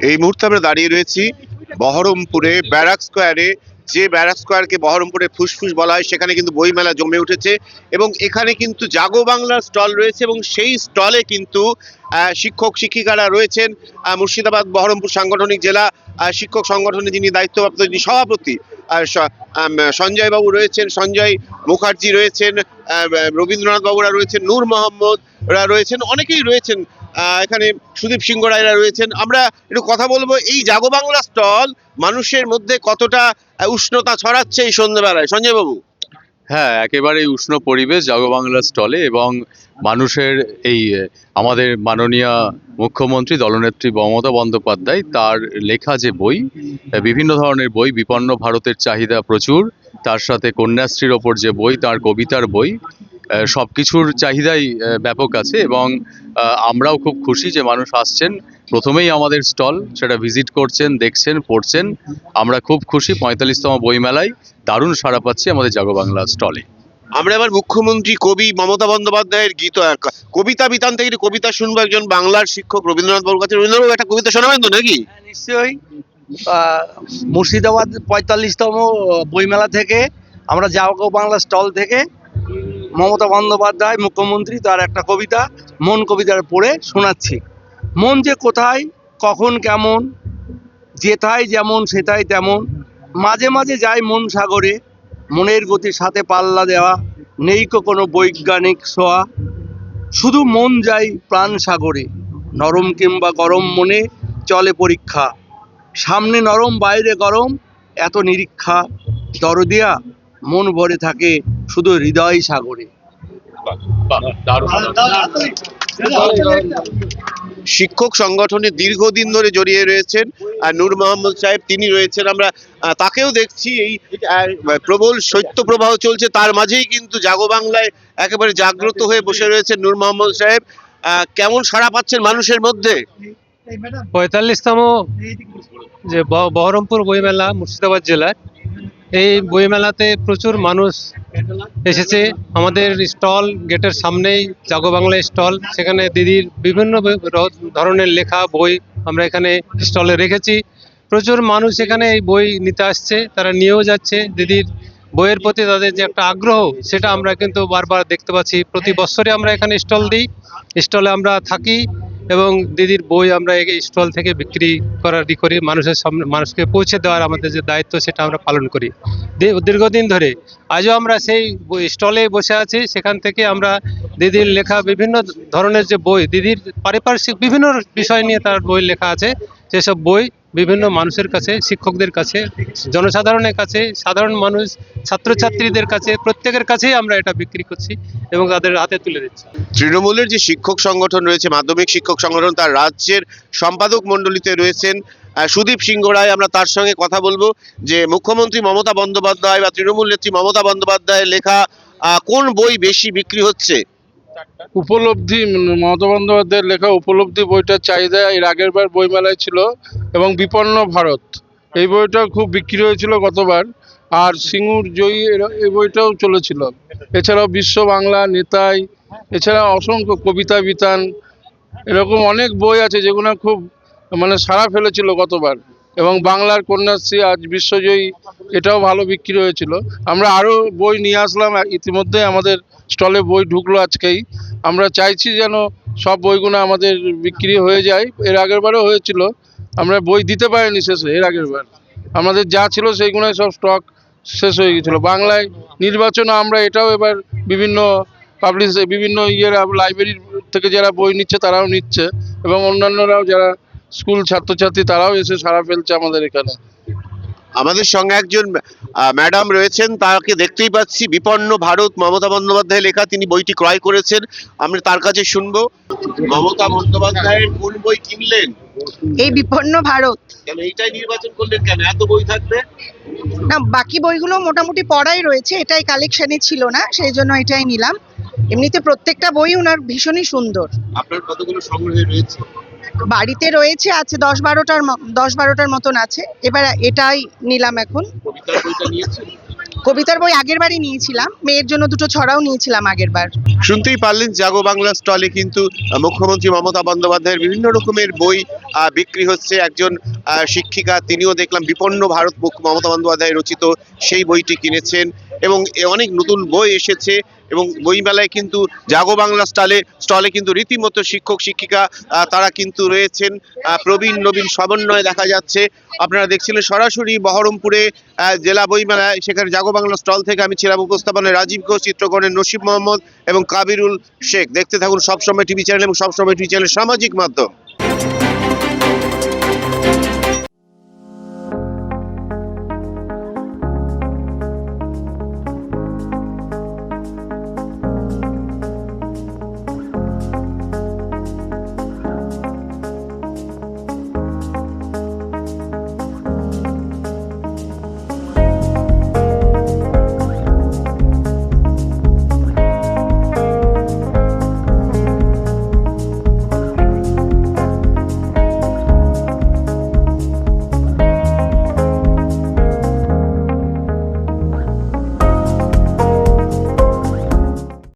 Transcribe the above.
এই মুহূর্তে আমরা দাঁড়িয়ে রয়েছি বহরমপুরে ব্যারাক স্কোয়ারে। যে ব্যারাক স্কোয়ারকে বহরমপুরে ফুসফুস বলা হয় সেখানে কিন্তু বইমেলা জমে উঠেছে এবং এখানে কিন্তু জাগো বাংলার স্টল রয়েছে এবং সেই স্টলে কিন্তু শিক্ষক শিক্ষিকারা রয়েছেন। মুর্শিদাবাদ বহরমপুর সাংগঠনিক জেলা শিক্ষক সংগঠনে যিনি দায়িত্বপ্রাপ্ত যিনি সভাপতি আহ, সঞ্জয় বাবু রয়েছেন সঞ্জয় মুখার্জি রয়েছেন রবীন্দ্রনাথ বাবুরা রয়েছেন নূর মোহাম্মদ ওরা রয়েছেন অনেকেই রয়েছেন এখানে সুদীপ সিংহ রায়রা রয়েছেন। আমরা একটু কথা বলব, এই জাগো বাংলা স্টল মানুষের মধ্যে কতটা উষ্ণতা ছড়াচ্ছে এই সন্ধ্যেবেলায়? সঞ্জয় বাবু। হ্যাঁ একেবারেই উষ্ণ পরিবেশ জগবাংলা স্টলে এবং মানুষের এই আমাদের মাননীয় মুখ্যমন্ত্রী দলনেত্রী মমতা বন্দ্যোপাধ্যায় তার লেখা যে বই বিভিন্ন ধরনের বই, বিপন্ন ভারতের চাহিদা প্রচুর, তার সাথে কন্যাশ্রীর ওপর যে বই, তার কবিতার বই সব কিছুর চাহিদাই ব্যাপক আছে এবং আমরাও খুব খুশি যে মানুষ আসছেন। প্রথমেই আমাদের স্টল সেটা ভিজিট করছেন দেখছেন পড়ছেন। আমরা খুব খুশি পঁয়তাল্লিশতম বইমেলায় দারুণ সাড়া পাচ্ছি আমাদের জাগো জাগবাংলা স্টলে। আমরা এবার মুখ্যমন্ত্রী কবি মমতা বন্দ্যোপাধ্যায়ের গীত কবিতা বিতান থেকে কবিতা শুনব একজন বাংলার শিক্ষক রবীন্দ্রনাথ বাবুর কাছে। রবীন্দ্রনাথ একটা কবিতা শোনাবেন তো নাকি? হ্যাঁ, নিশ্চয়ই। মুর্শিদাবাদ পঁয়তাল্লিশতম বইমেলা থেকে আমরা যাওয়া বাংলা স্টল থেকে মমতা বন্দ্যোপাধ্যায় মুখ্যমন্ত্রী তার একটা কবিতা, মন কবিতার পড়ে শোনাচ্ছি। মন যে কোথায়, কখন কেমন, যেথায় যেমন সেটাই তেমন, মাঝে মাঝে যায় মন সাগরে, মনের গতির সাথে পাল্লা দেওয়া, নেই কোনো বৈজ্ঞানিক ছোঁয়া শুধু মন যায় প্রাণ সাগরে, নরম কিংবা গরম মনে চলে পরীক্ষা। সামনে নরম, বাইরে গরম, এত নিরীক্ষা। দরদিয়া, মন ভরে থাকে শুধু হৃদয় সাগরে। শিক্ষক সংগঠনে দীর্ঘদিন ধরে জড়িয়ে রয়েছেন আর নূর মোহাম্মদ সাহেব তিনি রয়েছেন। আমরা তাকেও দেখছি এই প্রবল শৈত্য প্রবাহ চলছে। তার মাঝেই কিন্তু জাগো বাংলায় একেবারে জাগ্রত হয়ে বসে রয়েছেন নূর মোহাম্মদ সাহেব। আহ, কেমন সাড়া পাচ্ছেন মানুষের মধ্যে? পঁয়তাল্লিশতম যে ব- বহরমপুর বইমেলা মুর্শিদাবাদ জেলার এই বইমেলাতে প্রচুর মানুষ এসেছে। আমাদের স্টল গেটের সামনেই জাগো বাংলা স্টল। সেখানে দিদির বিভিন্ন ধরনের লেখা, বই আমরা এখানে স্টলে রেখেছি। প্রচুর মানুষ এখানে এই বই নিতে আসছে, তারা নিয়েও যাচ্ছে। দিদির বইয়ের প্রতি তাদের যে একটা আগ্রহ, সেটা আমরা কিন্তু বারবার দেখতে পাচ্ছি। প্রতি বছরে আমরা এখানে স্টল দিই। স্টলে আমরা থাকি। এবং দিদির বই আমরা এই স্টল থেকে বিক্রি করার করি, মানুষের সামনে, মানুষকে পৌঁছে দেওয়ার আমাদের যে দায়িত্ব সেটা আমরা পালন করি। দীর্ঘদিন ধরে আজও আমরা সেই স্টলে বসে আছি, সেখান থেকে আমরা দিদির লেখা বিভিন্ন ধরনের যে বই, দিদির পারিপার্শ্বিক বিভিন্ন বিষয় নিয়ে তার বই লেখা আছে সেসব বই বিভিন্ন মানুষের কাছে, শিক্ষকদের কাছে, জনসাধারণের কাছে, সাধারণ মানুষ, ছাত্রছাত্রীদের কাছে, প্রত্যেকের কাছেই আমরা এটা বিক্রি করছি এবং তাদের হাতে তুলে দিচ্ছি। তৃণমূলের যে শিক্ষক সংগঠন রয়েছে, মাধ্যমিক শিক্ষক সংগঠন, তার রাজ্যের সম্পাদক মণ্ডলীতে রয়েছেন সুদীপ সিংহ রায়। আমরা তার সঙ্গে কথা বলব যে মুখ্যমন্ত্রী মমতা বন্দ্যোপাধ্যায় বা তৃণমূল নেত্রী মমতা বন্দ্যোপাধ্যায়ের লেখা কোন বই বেশি বিক্রি হচ্ছে? উপলব্ধি মমতা বন্দ্যোপাধ্যায়ের লেখা উপলব্ধি বইটার চাহিদা এর আগের বার বইমেলায় ছিল এবং বিপন্ন ভারত। এই বইটা খুব বিক্রি হয়েছিল গতবার। আর সিঙ্গুর জয়ী এই বইটাও চলেছিল। এছাড়াও বিশ্ব বাংলা, নেতাই, এছাড়া অসংখ্য কবিতা বিতান, এরকম অনেক বই আছে যেগুলো খুব মানে সাড়া ফেলেছিল গতবার। এবং বাংলার কন্যাশ্রী আজ বিশ্বজয়ী, এটাও ভালো বিক্রি হয়েছিল। আমরা আরও বই নিয়ে আসলাম, ইতিমধ্যে আমাদের স্টলে বই ঢুকলো আজকেই। আমরা চাইছি যেন সব বইগুলো আমাদের বিক্রি হয়ে যায়। এর আগের বারও হয়েছিল। আমরা বই দিতে পারিনি শেষে, এর আগের বার। আমাদের যা ছিল সেইগুলোই সব স্টক শেষ হয়ে গেছিল। বাংলায় নির্বাচনে আমরা এটাও এবার বিভিন্ন পাবলিশ বিভিন্ন ইয়ের লাইব্রেরির থেকে যারা বই নিচ্ছে তারাও নিচ্ছে এবং অন্যান্যরাও যারা স্কুল ছাত্রছাত্রী তারাও এসে সাড়া ফেলছে আমাদের এখানে। আমাদের সঙ্গে একজন ম্যাডাম রয়েছেন তাকে দেখতেই পাচ্ছি। বিপন্ন ভারত মমতা বন্দ্যোপাধ্যায় লেখা তিনি বইটি ক্রয় করেছেন। আমরা তার কাছে শুনব। মমতা বন্দ্যোপাধ্যায়ের কোন বই কিনলেন? এই বিপন্ন ভারত। কেন এইটাই নির্বাচন করলেন কেন? এত বই থাকবে? না বাকি বইগুলো মোটামুটি পড়াই রয়েছে এটাই কালেকশনে ছিল না সেই জন্য এটাই নিলাম। এমনিতে প্রত্যেকটা বই ওনার ভীষণই সুন্দর। আপনার কতগুলো সংগ্রহে রয়েছে? বাড়িতে রয়েছে আছে দশ বারোটার দশ বারোটার মতন আছে। এবার এটাই নিলাম এখন। কবিতার বই আগের বারই নিয়েছিলাম। মেয়ের জন্য দুটো ছড়াও নিয়েছিলাম আগের বার। শুনতেই পারলেন জাগো বাংলা স্টলে কিন্তু মুখ্যমন্ত্রী মমতা বন্দ্যোপাধ্যায়ের বিভিন্ন রকমের বই আহ, বিক্রি হচ্ছে। একজন আহ, শিক্ষিকা তিনিও দেখলাম বিপন্ন ভারত মুখ্য মমতা বন্দ্যোপাধ্যায় রচিত সেই বইটি কিনেছেন। এবং এ অনেক নতুন বই এসেছে। এবং বইমেলায় কিন্তু জাগো বাংলা স্টলে স্টলে কিন্তু রীতিমতো শিক্ষক, শিক্ষিকা তারা কিন্তু রয়েছেন। প্রবীণ, নবীন সমন্বয় দেখা যাচ্ছে। আপনারা দেখছিলেন সরাসরি বহরমপুরে জেলা বইমেলায়। সেখানে জাগো বাংলা স্টল থেকে আমি ছিলাম উপস্থাপনায় রাজীব ঘোষ, চিত্রকরণের নসিব মোহাম্মদ এবং কাবিরুল শেখ। দেখতে থাকুন সবসময় টিভি চ্যানেল এবং সবসময় টিভি চ্যানেল সামাজিক মাধ্যম।